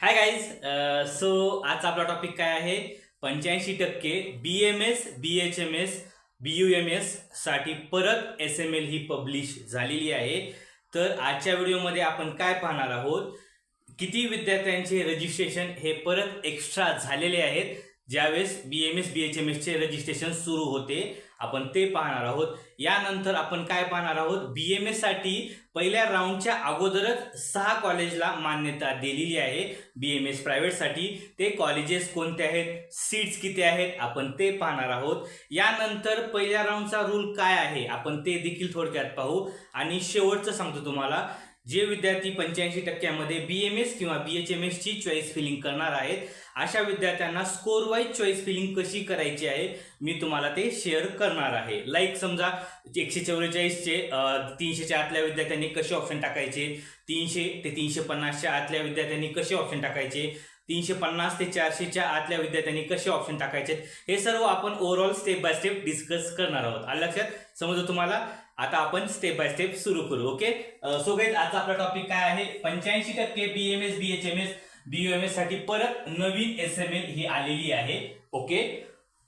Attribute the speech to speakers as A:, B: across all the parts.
A: Hi guys so आज आपला topic काय आहे? पंच्याऐंशी टक्के B M S B H M S B U M एससाठी परत एस एम एल ही पब्लिश झालेली आहे. तर आजच्या व्हिडिओमध्ये आपण काय पाहणार आहोत? किती विद्यार्थ्यांचे रजिस्ट्रेशन हे परत एक्स्ट्रा झालेले आहेत? ज्यावेळेस B M S B H M एसचे रजिस्ट्रेशन सुरू होते. आपण ते पाहणार आहोत. यानंतर आपण काय पाहणार आहोत? बी एम एससाठी पहिल्या राऊंडच्या अगोदरच सहा कॉलेजला मान्यता दिलेली आहे. बी एम एस प्रायव्हेटसाठी ते कॉलेजेस कोणते आहेत? सीट्स किती आहेत? आपण ते पाहणार आहोत. यानंतर पहिल्या राऊंडचा रूल काय आहे? आपण ते देखील थोडक्यात पाहू. आणि शेवटचं सांगतो तुम्हाला जे विद्यार्थी पंच्याऐंशी टक्क्यामध्ये बी एम एस किंवा बी एच एम एसची चॉईस फिलिंग करणार आहेत अशा विद्यार्थ्यांना स्कोर वाईज चॉईस फिलिंग कशी करायची आहे मी तुम्हाला ते शेअर करणार आहे. लाईक समजा एकशे चौवेचाळीसचे तीनशेच्या आतल्या विद्यार्थ्यांनी कसे ऑप्शन टाकायचे तीनशे ते तीनशे पन्नासच्या आतल्या विद्यार्थ्यांनी कसे ऑप्शन टाकायचे तीनशे पन्नास ते चारशेच्या आतल्या विद्यार्थ्यांनी कसे ऑप्शन टाकायचे हे सर्व आपण overall step by step discuss करणार आहोत. आलं लक्षात? समजा तुम्हाला? आता आपण स्टेप बाय स्टेप सुरू करू ओके सो गाईज आजचा आपला टॉपिक काय आहे? पंच्याऐंशी टक्के बी एम बीयूएमएस बी एमसाठी परत नवीन एस एम एल ही आलेली आहे. ओके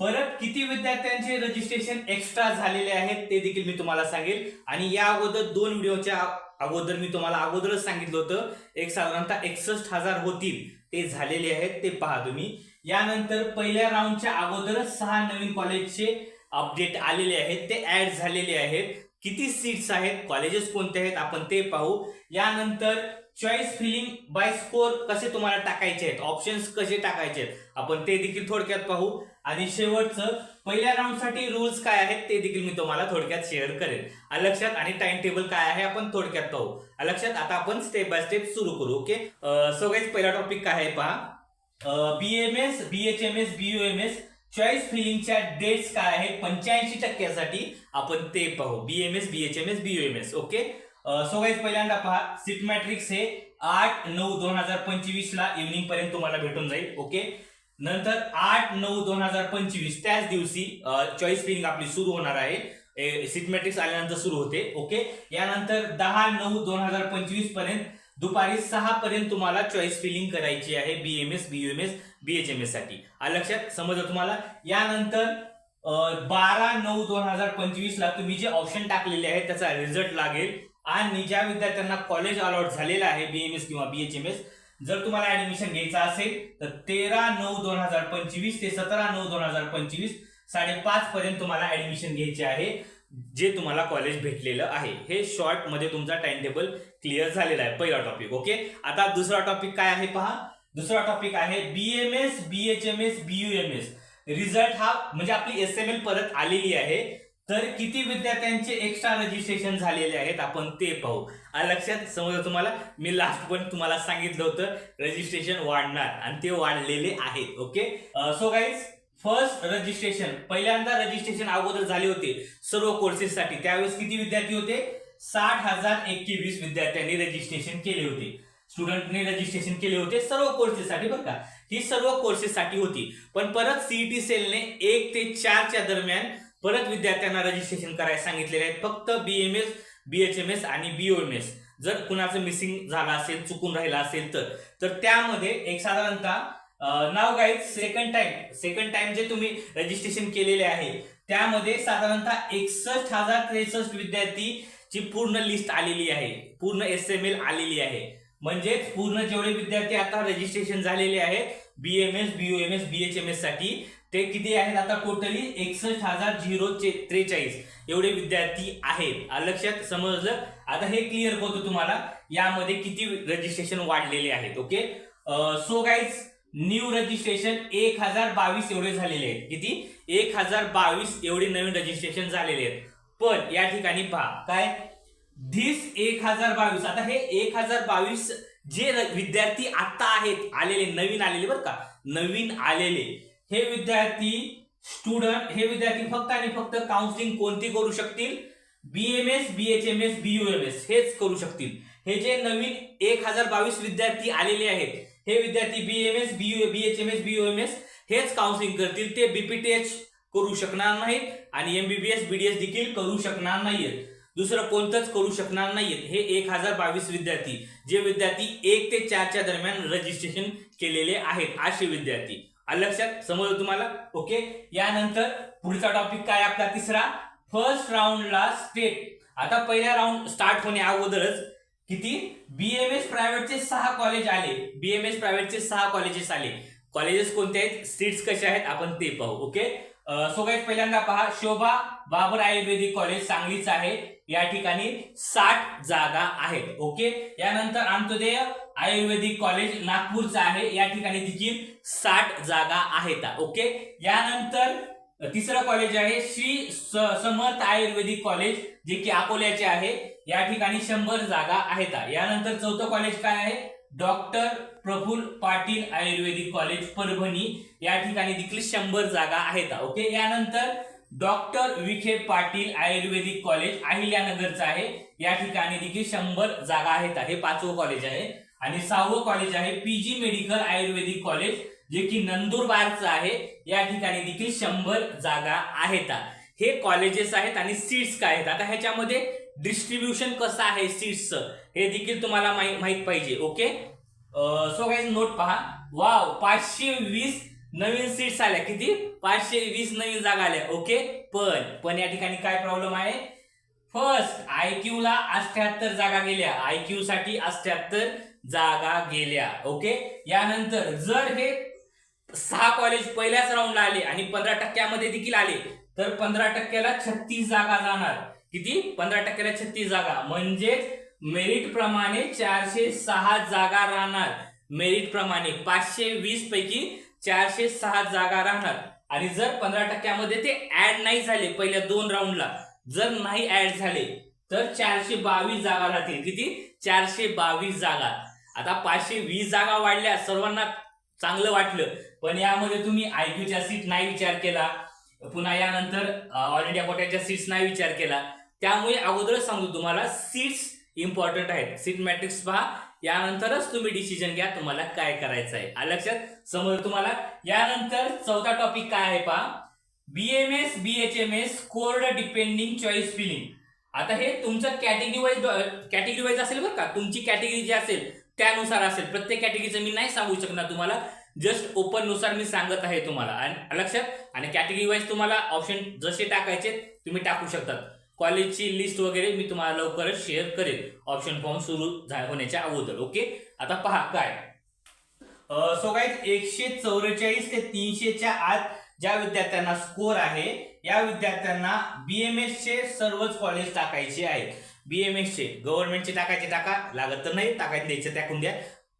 A: परत किती विद्यार्थ्यांचे रजिस्ट्रेशन एक्स्ट्रा झालेले आहेत ते देखील मी तुम्हाला सांगेल. आणि या अगोदर दोन व्हिडिओच्या अगोदर मी तुम्हाला अगोदरच सांगितलं होतं. एक साधारणतः एकसष्ट हजार होतील ते झालेले आहेत ते पहा तुम्ही. यानंतर पहिल्या राऊंडच्या अगोदरच सहा नवीन कॉलेजचे अपडेट आलेले आहेत ते ऍड झालेले आहेत. किती सीट्स आहेत कॉलेजेस कोणते आहेत आपण ते पाहू. यानंतर चॉईस फिलिंग बाय स्कोर कसे तुम्हाला टाकायचे आहेत? ऑप्शन्स कसे टाकायचे आहेत? आपण ते देखील थोडक्यात पाहू. आणि शेवटचं पहिल्या राऊंडसाठी रूल्स काय आहेत ते देखील मी तुम्हाला थोडक्यात शेअर करेन. अलक्षात लक्षात आणि टाइम टेबल काय आहे आपण थोडक्यात पाहू. अलक्षात लक्षात आता आपण स्टेप बाय स्टेप सुरू करू ओके सगळेच पहिला टॉपिक काय आहे पहा? BMS BHMS S B H M S B U M S choice फिलिंगच्या dates काय आहेत? पंच्याऐंशी टक्क्यासाठी आपण ते पाहू. BMS BHMS S B H M S B U M S okay so guys पहिल्यांदा पहा सीट मॅट्रिक्स हे आठ नऊ दोन हजार पंचवीस ला इव्हनिंग पर्यंत तुम्हाला भेटून जाईल ओके नंतर आठ नऊ दोन हजार पंचवीस त्याच दिवशी चॉईस फिलिंग आपली सुरू होणार आहे. सीट मॅट्रिक्स आल्यानंतर सुरू होते ओके यानंतर दहा नऊ दोन हजार पंचवीसपर्यंत दुपारी सहा पर्यंत तुम्हाला चॉईस फिलिंग करायची आहे B M S B M S B H M एससाठी. लक्षात समजलं तुम्हाला? यानंतर बारा नऊ दोन हजार पंचवीस ला तुम्ही जे ऑप्शन टाकलेले आहे त्याचा रिझल्ट लागेल आणि ज्या विद्यार्थ्यांना कॉलेज अलॉट झालेलं आहे बी एम एस किंवा बी एच एम एस जर तुम्हाला ऍडमिशन घ्यायचं असेल तर तेरा नऊ दोन हजार पंचवीस ते सतरा नऊ दोन हजार पंचवीस साडेपाच पर्यंत तुम्हाला ऍडमिशन घ्यायचे आहे जे तुम्हाला कॉलेज भेटलेलं आहे. हे शॉर्टमध्ये तुमचा टाइम टेबल क्लिअर झालेला आहे. पहिला टॉपिक ओके आता दुसरा टॉपिक काय आहे पहा? दुसरा टॉपिक आहे B M S B H M S B U M S result हा म्हणजे आपली एस एम एल परत आलेली आहे. तर किती विद्यार्थ्यांचे एक्स्ट्रा रजिस्ट्रेशन झालेले आहेत आपण ते पाहू. लक्षात समजा तुम्हाला? मी लास्ट पण तुम्हाला सांगितलं होतं रजिस्ट्रेशन वाढणार आणि ते वाढलेले आहेत okay so guys first registration पहिल्यांदा रजिस्ट्रेशन अगोदर झाले होते सर्व कोर्सेससाठी त्यावेळेस किती विद्यार्थी होते? साठ हजार एकवीस विद्यार्थ्यांनी रजिस्ट्रेशन केले होते. स्टुडंटने रजिस्ट्रेशन केले होते सर्व कोर्सेससाठी बरं का? ही सर्व कोर्सेससाठी होती. पण परत सीईटी सेलने एक ते चारच्या दरम्यान परत विद्यार्थ्यांना रजिस्ट्रेशन करायला सांगितलेले आहेत. फक्त B M S B H M S आणि बी एम एस जर कुणाचं मिसिंग झालं असेल चुकून राहिलं असेल तर. तर त्यामध्ये एक साधारणतः नाव guide second time second time जे तुम्ही रजिस्ट्रेशन केलेले आहे त्यामध्ये साधारणतः एकसष्ट हजार त्रेसष्ट विद्यार्थी ची पूर्ण लिस्ट आलेली आहे. पूर्ण एस एम एल आलेली आहे. म्हणजेच पूर्ण जेवढे विद्यार्थी आता रजिस्ट्रेशन झालेले आहेत B M S B M S B H M एससाठी ते किती आहेत? आता टोटली एकसष्ट हजार झिरो त्रेचाळीस एवढे विद्यार्थी आहेत. लक्षात समजलं? आता हे क्लिअर करतो तुम्हाला. यामध्ये किती रजिस्ट्रेशन वाढलेले आहेत okay so guys new registration एक हजार बावीस एवढे झालेले आहेत. किती? एक हजार बावीस एवढे नवीन रजिस्ट्रेशन झालेले आहेत. पण या ठिकाणी पहा काय? धीस एक हजार बावीस आता हे एक हजार बावीस जे विद्यार्थी आता आहेत आलेले नवीन आलेले बरं का? नवीन आलेले. हे विद्यार्थी स्टुडंट हे विद्यार्थी फक्त आणि फक्त काउन्सिलिंग कोणती करू शकतील? B M S B H M S B M S हेच करू शकतील. हे जे नवीन एक हजार बावीस विद्यार्थी आलेले आहेत हे विद्यार्थी B M S B B H M S B M S हेच काउन्सिलिंग करतील. ते बीपीटीएच करू शकणार नाहीत आणि एमबीबीएस बीडीएस देखील करू शकणार नाहीत दुसरं कोणतंच करू शकणार नाहीयेत. हे एक हजार बावीस विद्यार्थी जे विद्यार्थी एक ते चारच्या दरम्यान रजिस्ट्रेशन केलेले आहेत असे विद्यार्थी. आलं लक्षात? समजलं तुम्हाला? ओके यानंतर पुढचा टॉपिक काय आपला? तिसरा. फर्स्ट राऊंडला स्टेट आता पहिल्या राऊंड स्टार्ट होण्या अगोदरच किती? बीएमएस प्रायव्हेटचे सहा कॉलेज आले. बीएमएस प्रायव्हेटचे सहा कॉलेजेस आले. कॉलेजेस कोणते आहेत? सीट्स कसे आहेत? आपण ते पाहू. ओके सो काही पहिल्यांदा पहा. शोभा बाबर आयुर्वेदिक कॉलेज सांगलीच आहे. या ठिकाणी साठ जागा आहेत. ओके यानंतर अंत्योदय आयुर्वेदिक कॉलेज नागपूरचं आहे. या ठिकाणी देखील साठ जागा आहेत. ओके यानंतर तिसरं कॉलेज आहे. श्री समर्थ आयुर्वेदिक कॉलेज जे की अकोल्याचे आहे. या ठिकाणी शंभर जागा आहेत. यानंतर चौथं कॉलेज काय आहे? Doctor Praful Patil ayurvedic college Parbhani. या ठिकाणी देखील शंभर जागा आहेत. ओके यानंतर डॉक्टर विखे पाटील आयुर्वेदिक कॉलेज अहिल्यानगरचं आहे. या ठिकाणी देखील शंभर जागा आहेत. हे पाचवं कॉलेज आहे. आणि सहावं कॉलेज आहे पीजी मेडिकल आयुर्वेदिक कॉलेज जे की नंदुरबारचं आहे. या ठिकाणी देखील शंभर जागा आहेत. हे कॉलेजेस आहेत आणि सीट्स काय आहेत? आता ह्याच्यामध्ये डिस्ट्रीब्युशन कसं आहे सीट्सचं? हे देखील तुम्हाला माहीत माहीत पाहिजे ओके? सो काही नोट पहा. वाव पाचशे वीस नवीन सीट्स आल्या. किती? पाचशे वीस नवीन जागा आल्या ओके पण पण या ठिकाणी काय प्रॉब्लेम आहे? फर्स्ट आयक्यू ला अठ्याहत्तर जागा गेल्या. आयक्यू साठी अठ्याहत्तर जागा गेल्या ओके यानंतर जर हे सहा कॉलेज पहिल्याच राऊंडला आले आणि पंधरा टक्क्यामध्ये देखील आले तर पंधरा टक्क्याला छत्तीस जागा जाणार. किती? पंधरा टक्क्याला छत्तीस जागा. म्हणजेच मेरिट प्रमाणे चारशे सहा जागा राहणार. मेरिट प्रमाणे पाचशे वीस पैकी चारशे सहा जागा राहणार. आणि जर पंधरा टक्क्यामध्ये ते ऍड नाही झाले पहिल्या दोन राऊंडला जर नाही ऍड झाले तर चारशे बावीस जागा राहतील. किती? चारशे बावीस जागा. आता पाचशे वीस जागा वाढल्या सर्वांना चांगलं वाटलं. पण यामध्ये तुम्ही आयक्यूच्या सीट नाही विचार केला. पुन्हा यानंतर ऑल इंडिया कोट्याच्या सीट्स नाही विचार केला. त्यामुळे अगोदरच सांगतो तुम्हाला सीट्स इम्पॉर्टंट आहेत. सीट मॅट्रिक्स पहा. यानंतरच तुम्ही डिसिजन घ्या तुम्हाला काय करायचं आहे आलं लक्षात? समोर तुम्हाला यानंतर चौथा टॉपिक काय आहे पहा? बीएमएस बीएचएमएस कोर्ड डिपेंडिंग चॉईस फिलिंग आता हे तुमचं कॅटेगरी वाईज कॅटेगरी वाईज असेल बरं का? तुमची कॅटेगरी जी असेल त्यानुसार असेल. प्रत्येक कॅटेगरीचं मी नाही सांगू शकणार तुम्हाला. जस्ट ओपननुसार मी सांगत आहे तुम्हाला. आणि लक्षात? आणि कॅटेगरी वाईज तुम्हाला ऑप्शन जसे टाकायचे तुम्ही टाकू शकतात. कॉलेजची लिस्ट वगैरे मी तुम्हाला लवकरच शेअर करेन ऑप्शन फॉर्म सुरू होण्याच्या अगोदर ओके आता पहा काय? सो काय एकशे चौवेचाळीस ते तीनशेच्या आत ज्या विद्यार्थ्यांना स्कोर आहे या विद्यार्थ्यांना बीएमएस चे सर्वच कॉलेज टाकायचे आहेत. बीएमएस चे गव्हर्नमेंटचे टाकायचे टाका लागत तर नाही टाकायचे द्यायचे टाकून द्या.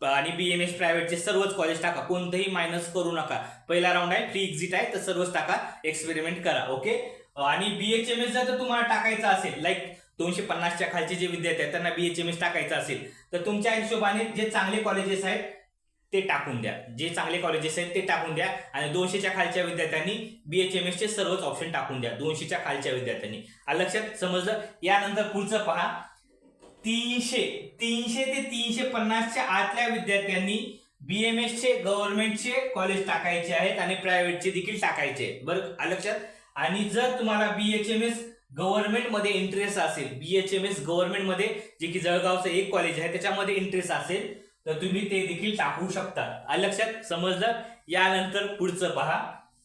A: आणि बीएमएस प्रायव्हेटचे सर्वच कॉलेज टाका कोणतंही मायनस करू नका. पहिला राऊंड आहे फ्री एक्झिट आहे तर सर्वच टाका एक्सपेरिमेंट करा ओके आणि बीएचएमएस जर तर तुम्हाला टाकायचं असेल लाईक दोनशे पन्नासच्या खालचे जे विद्यार्थी आहेत त्यांना बीएचएमएस टाकायचं असेल तर तुमच्या हिशोबाने जे चांगले कॉलेजेस आहेत ते टाकून द्या. जे चांगले कॉलेजेस आहेत ते टाकून द्या. आणि दोनशेच्या खालच्या विद्यार्थ्यांनी बीएचएमएस चे सर्वच ऑप्शन टाकून द्या दोनशेच्या खालच्या विद्यार्थ्यांनी. लक्षात समजलं? यानंतर पुढचं पहा. तीनशे तीनशे ते तीनशे पन्नासच्या आतल्या विद्यार्थ्यांनी बीएमएस चे गव्हर्नमेंटचे कॉलेज टाकायचे आहेत आणि प्रायव्हेटचे देखील टाकायचे बरं? लक्षात? आणि जर तुम्हाला बीएचएमएस गव्हर्नमेंटमध्ये इंटरेस्ट असेल बीएचएमएस गव्हर्नमेंट गव्हर्नमेंटमध्ये जे की जळगावचं एक कॉलेज आहे त्याच्यामध्ये इंटरेस्ट असेल तर तुम्ही ते देखील टाकू शकता. लक्षात समजलं? यानंतर पुढचं पहा.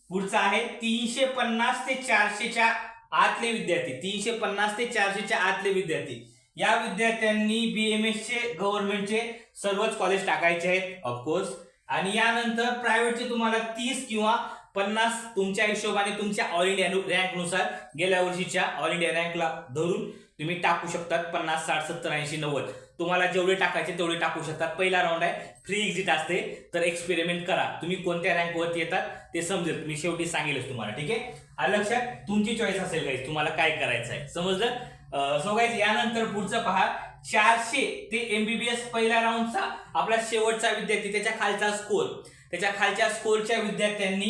A: पुढचं आहे तीनशे पन्नास ते चारशेच्या आतले विद्यार्थी. तीनशे पन्नास ते चारशेच्या आतले विद्यार्थी. या विद्यार्थ्यांनी बीएमएस चे गव्हर्नमेंटचे सर्वच कॉलेज टाकायचे आहेत ऑफकोर्स आणि यानंतर प्रायव्हेटचे तुम्हाला तीस किंवा पन्नास तुमच्या हिशोबाने तुमच्या ऑल इंडिया रँकनुसार गेल्या वर्षीच्या ऑल इंडिया रँकला धरून तुम्ही टाकू शकतात पन्नास साठ सत्तर ऐंशी नव्वद. तुम्हाला जेवढे टाकायचे तेवढे टाकू शकतात. पहिला राऊंड आहे. फ्री एक्झिट असते. तर एक्सपेरिमेंट करा. तुम्ही कोणत्या रँकवरती येतात ते समजेल. मी शेवटी सांगेलच तुम्हाला. ठीक आहे? आलं लक्षात तुमची चॉईस असेल काही तुम्हाला काय करायचं आहे. समजलं? सो गाईज यानंतर पुढचं पहा. चारशे ते एमबीबीएस पहिल्या राऊंडचा आपला शेवटचा विद्यार्थी त्याच्या खालचा स्कोर त्याच्या खालच्या स्कोरच्या विद्यार्थ्यांनी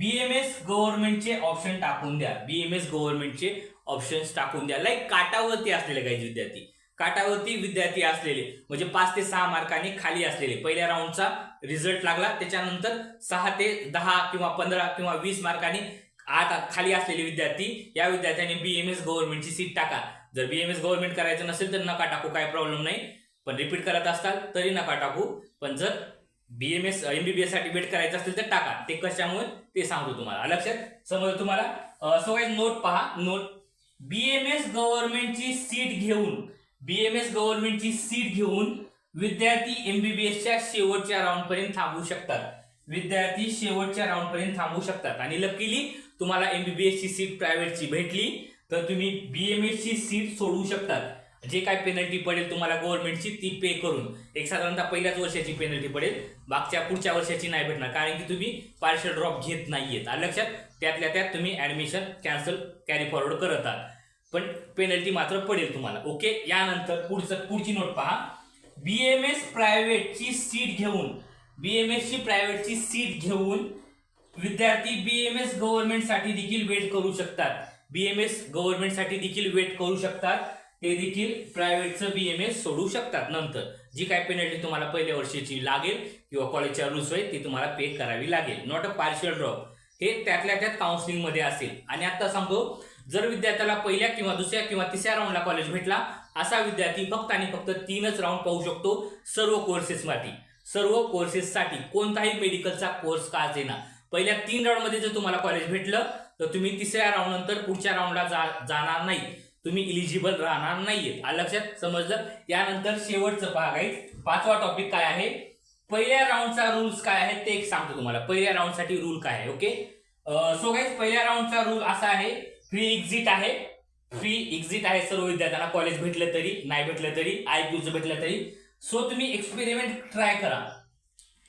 A: बीएमएस गव्हर्नमेंटचे ऑप्शन टाकून द्या. बीएमएस गव्हर्नमेंटचे ऑप्शन्स टाकून द्या. लाईक काटावरती असलेले काही विद्यार्थी. काटावरती विद्यार्थी असलेले म्हणजे पाच ते सहा मार्कांनी खाली असलेले. पहिल्या राऊंडचा रिझल्ट लागला. त्याच्यानंतर सहा ते दहा किंवा पंधरा किंवा वीस मार्कांनी आत खाली असलेले विद्यार्थी या विद्यार्थ्यांनी बीएमएस गव्हर्नमेंटची सीट टाका. जर बीएमएस गव्हर्नमेंट करायचं नसेल तर नका टाकू. काय प्रॉब्लेम नाही. पण रिपीट करत असताल तरी नका टाकू. पण जर बीएमएस एमबीबीएससाठी वेट करायचं असेल तर टाका. ते कशामुळे? ते सांगतो तुम्हाला. लक्षात? समज तुम्हाला? सो काही नोट पहा. नोट बीएमएस गव्हर्नमेंटची सीट घेऊन बीएमएस गव्हर्नमेंटची सीट घेऊन विद्यार्थी एमबीबीएसच्या शेवटच्या राऊंड पर्यंत थांबू शकतात. विद्यार्थी शेवटच्या राऊंड पर्यंत थांबू शकतात. आणि लकीली तुम्हाला एमबीबीएस ची सीट प्रायव्हेटची भेटली. तर तुम्ही बी एम एसची सीट सोडू शकतात. जे काय पेनल्टी पडेल तुम्हाला गव्हर्नमेंटची ती पे करून. एक साधारणतः पहिल्याच वर्षाची पेनल्टी पडेल. मागच्या पुढच्या वर्षाची नाही भेटणार कारण की तुम्ही पार्शल ड्रॉप घेत नाहीयेत. आणि लक्षात त्यातल्या त्यात तुम्ही ऍडमिशन कॅन्सल कॅरी फॉरवर्ड करत आहात. पण पेनल्टी मात्र पडेल तुम्हाला. ओके यानंतर पुढचं पुढची नोट पहा. बी एम एस प्रायव्हेटची सीट घेऊन बी एम एसची प्रायव्हेटची सीट घेऊन विद्यार्थी बी एम एस गव्हर्नमेंटसाठी देखील वेट करू शकतात. बी एम एस गव्हर्नमेंटसाठी देखील वेट करू शकतात. ते देखील प्रायव्हेटचं बीएमएस सोडू शकतात नंतर. जी काय पेनल्टी तुम्हाला पहिल्या वर्षीची लागेल किंवा कॉलेजच्या रूल्स होईल ती तुम्हाला पे करावी लागेल. नॉट अ पार्शियल ड्रॉप हे त्यातल्या त्यात काउन्सिलिंगमध्ये असेल. आणि आता सांगतो जर विद्यार्थ्याला पहिल्या किंवा दुसऱ्या किंवा तिसऱ्या राऊंडला कॉलेज भेटला असा विद्यार्थी फक्त आणि फक्त तीनच राऊंड पाहू शकतो सर्व कोर्सेससाठी सर्व कोर्सेससाठी कोणताही मेडिकलचा कोर्स का असेना पहिल्या तीन राऊंडमध्ये जर तुम्हाला कॉलेज भेटलं तर तुम्ही तिसऱ्या राऊंड नंतर पुढच्या राऊंडला जा जाणार नाही. तुम्ही इलिजिबल राहणार नाहीयेत आलं लक्षात समजलं? यानंतर शेवटचं पहा गाईज पाचवा टॉपिक काय आहे? पहिल्या राऊंडचा रूल्स काय आहे? ते एक सांगतो तुम्हाला. पहिल्या राऊंडसाठी रूल काय आहे ओके सो गाईज पहिल्या राऊंडचा रूल असा आहे. फ्री एक्झिट आहे. फ्री एक्झिट आहे सर्व विद्यार्थ्यांना. कॉलेज भेटलं तरी नाही भेटलं तरी आय क्यूचं भेटलं तरी. सो तुम्ही एक्सपेरिमेंट ट्राय करा.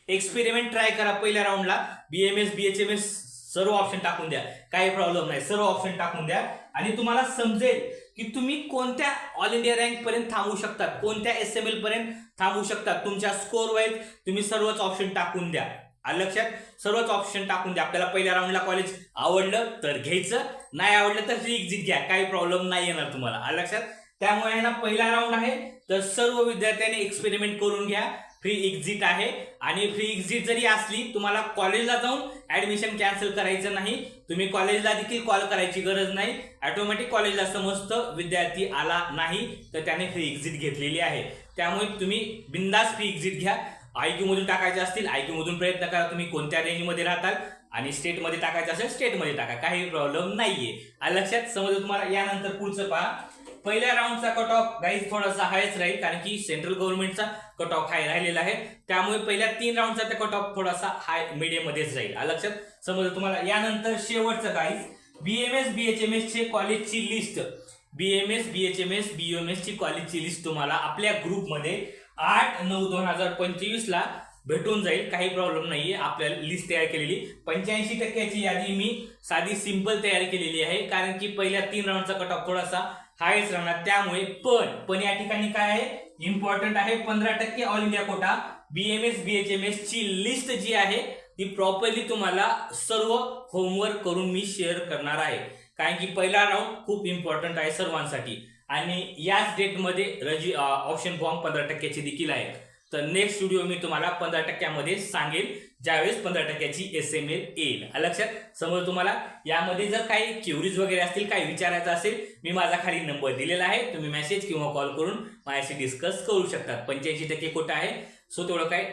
A: एक्सपेरिमेंट ट्राय करा पहिल्या राऊंडला बीएमएस बीएचएमएस सर्व ऑप्शन टाकून द्या. काही प्रॉब्लेम नाही. सर्व ऑप्शन टाकून द्या. आणि तुम्हाला समजेल की तुम्ही कोणत्या ऑल इंडिया रँक पर्यंत थांबू शकता कोणत्या एस एम एल पर्यंत थांबू शकतात. तुमच्या स्कोर वाईज तुम्ही सर्वच ऑप्शन टाकून द्या. आलं लक्षात? सर्वच ऑप्शन टाकून द्या. आपल्याला पहिल्या राऊंडला कॉलेज आवडलं तर घ्यायचं. नाही आवडलं तर फ्री एक्झिट घ्या. काही प्रॉब्लेम नाही येणार तुम्हाला. आलं लक्षात? त्यामुळे आहे ना पहिला राऊंड आहे. तर सर्व विद्यार्थ्यांनी एक्सपेरिमेंट करून घ्या. फ्री एक्झिट आहे. आणि फ्री एक्झिट जरी असली तुम्हाला कॉलेजला जाऊन ऍडमिशन कॅन्सल करायचं नाही. तुम्ही कॉलेजला देखील कॉल करायची गरज नाही. ऑटोमॅटिक कॉलेजला समजतं विद्यार्थी आला नाही तर त्याने फ्री एक्झिट घेतलेली आहे. त्यामुळे तुम्ही बिंदास फ्री एक्झिट घ्या. आयक्यू मधून टाकायचे असतील आयक्यू मधून प्रयत्न करा. तुम्ही कोणत्या रेंजमध्ये राहताल आणि स्टेटमध्ये टाकायचं असेल स्टेटमध्ये टाका. काही प्रॉब्लेम नाहीये. लक्षात समजलं तुम्हाला? यानंतर पुढचं पहा. पहिल्या राऊंडचा कट ऑफ गाईज थोडासा हायच राहील कारण की सेंट्रल गव्हर्नमेंटचा कट ऑफ हाय राहिलेला आहे. त्यामुळे पहिल्या तीन राऊंडचा त्या कट ऑफ थोडासा हाय मीडियममध्येच राहील. लक्षात? समजलं तुम्हाला यानंतर शेवटचं गाईज बीएमएस बीएचएमएस चे कॉलेजची लिस्ट बीएमएस बीएचएमएस बीएमएस ची कॉलेजची लिस्ट तुम्हाला आपल्या ग्रुपमध्ये आठ नऊ दोन हजार पंचवीस ला भेटून जाईल. काही प्रॉब्लेम नाहीये. आपल्याला लिस्ट तयार केलेली. पंच्याऐंशी टक्क्याची यादी मी साधी सिंपल तयार केलेली आहे. कारण की पहिल्या तीन राऊंडचा कट ऑफ थोडासा हायच राहणार. त्यामुळे पण पण या ठिकाणी काय आहे? इम्पॉर्टंट आहे पंधरा टक्के all India quota BMS BHMS ची लिस्ट जी आहे ती प्रॉपरली तुम्हाला सर्व होमवर्क करून मी शेअर करणार आहे. कारण की पहिला राऊंड खूप इम्पॉर्टंट आहे सर्वांसाठी. आणि याच डेटमध्ये रजी ऑप्शन फॉर्म पंधरा टक्क्याचे देखील आहे. तर नेक्स्ट व्हिडिओ मी तुम्हाला पंधरा टक्क्यामध्ये सांगेल. ज्यावेळेस पंधरा टक्क्याची एस एम एल येईल. लक्षात? समोर तुम्हाला यामध्ये जर काही क्युरीज वगैरे असतील काही विचारायचं असेल मी माझा खाली नंबर दिलेला आहे. तुम्ही मेसेज किंवा कॉल करून माझ्याशी डिस्कस करू शकतात पंच्याऐंशी टक्के कोटा आहे. सो तेवढं काय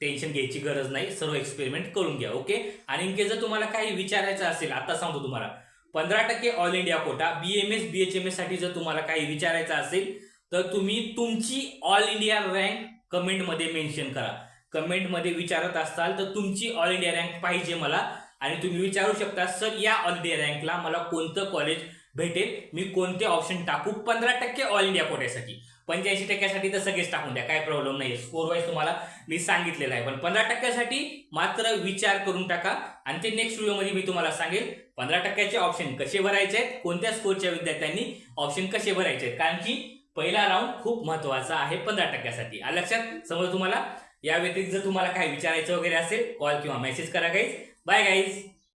A: टेन्शन घ्यायची गरज नाही. सर्व एक्सपेरिमेंट करून घ्या ओके आणि इनकेस जर तुम्हाला काही विचारायचं असेल आता सांगतो तुम्हाला. पंधरा टक्के ऑल इंडिया कोटा बीएमएस बीएचएमएससाठी जर तुम्हाला काही विचारायचं असेल तर तुम्ही तुमची ऑल इंडिया रँक कमेंटमध्ये मेन्शन करा. कमेंटमध्ये विचारत असाल तर तुमची ऑल इंडिया रँक पाहिजे मला. आणि तुम्ही विचारू शकता सर या ऑल इंडिया रँकला मला कोणतं कॉलेज भेटेल? मी कोणते ऑप्शन टाकू? पंधरा टक्के ऑल इंडिया कोट्यासाठी पंच्याऐंशी टक्क्यासाठी तर सगळेच टाकून द्या काय प्रॉब्लेम नाही स्कोर वाईज तुम्हाला मी सांगितलेलं आहे. पण पंधरा टक्क्यासाठी मात्र विचार करून टाका. आणि ते नेक्स्ट व्हिडिओमध्ये मी तुम्हाला सांगेल पंधरा टक्क्याचे ऑप्शन कसे भरायचे आहेत कोणत्या स्कोरच्या विद्यार्थ्यांनी ऑप्शन कसे भरायचे आहेत? कारण की पहिला राऊंड खूप महत्त्वाचा आहे पंधरा टक्क्यासाठी. लक्षात? समज तुम्हाला या व्यतिरिक्त जर तुम्हाला काही विचारायचं वगैरे असेल कॉल किंवा मेसेज करा गाईज बाय गाईज